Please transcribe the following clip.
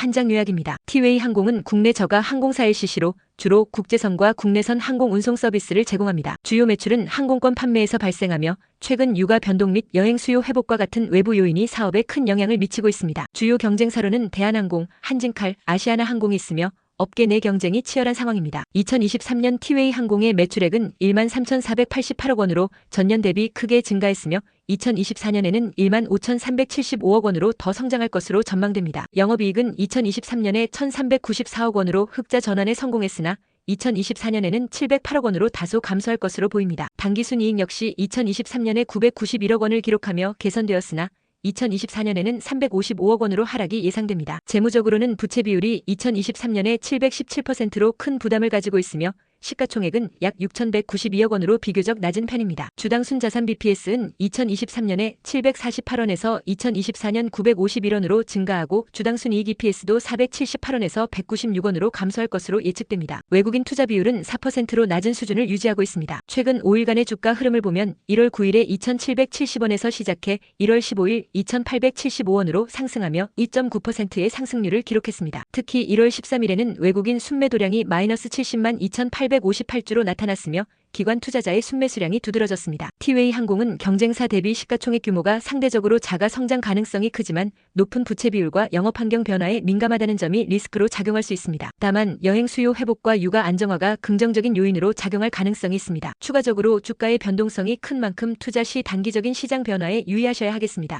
한장 요약입니다. 티웨이 항공은 국내 저가 항공사 LCC로 주로 국제선과 국내선 항공 운송 서비스를 제공합니다. 주요 매출은 항공권 판매에서 발생하며 최근 육아 변동 및 여행 수요 회복과 같은 외부 요인이 사업에 큰 영향을 미치고 있습니다. 주요 경쟁사로는 대한항공, 한진칼, 아시아나 항공이 있으며 업계 내 경쟁이 치열한 상황입니다. 2023년 티웨이 항공의 매출액은 1만 3,488억 원으로 전년 대비 크게 증가했으며 2024년에는 1만 5,375억 원으로 더 성장할 것으로 전망됩니다. 영업이익은 2023년에 1,394억 원으로 흑자 전환에 성공했으나 2024년에는 708억 원으로 다소 감소할 것으로 보입니다. 당기순이익 역시 2023년에 991억 원을 기록하며 개선되었으나 2024년에는 355억 원으로 하락이 예상됩니다. 재무적으로는 부채 비율이 2023년에 717%로 큰 부담을 가지고 있으며 시가총액은 약 6,192억 원으로 비교적 낮은 편입니다. 주당 순자산 BPS는 2023년에 748원에서 2024년 951원으로 증가하고 주당 순이익 EPS도 478원에서 196원으로 감소할 것으로 예측됩니다. 외국인 투자 비율은 4%로 낮은 수준을 유지하고 있습니다. 최근 5일간의 주가 흐름을 보면 1월 9일에 2,770원에서 시작해 1월 15일 2,875원으로 상승하며 2.9%의 상승률을 기록했습니다. 특히 1월 13일에는 외국인 순매도량이 마이너스 70만 2,858주로 나타났으며 기관 투자자의 순매수량이 두드러졌습니다. 티웨이 항공은 경쟁사 대비 시가총액 규모가 상대적으로 작아 성장 가능성이 크지만 높은 부채 비율과 영업 환경 변화에 민감하다는 점이 리스크로 작용할 수 있습니다. 다만 여행 수요 회복과 육아 안정화가 긍정적인 요인으로 작용할 가능성이 있습니다. 추가적으로 주가의 변동성이 큰 만큼 투자 시 단기적인 시장 변화에 유의하셔야 하겠습니다.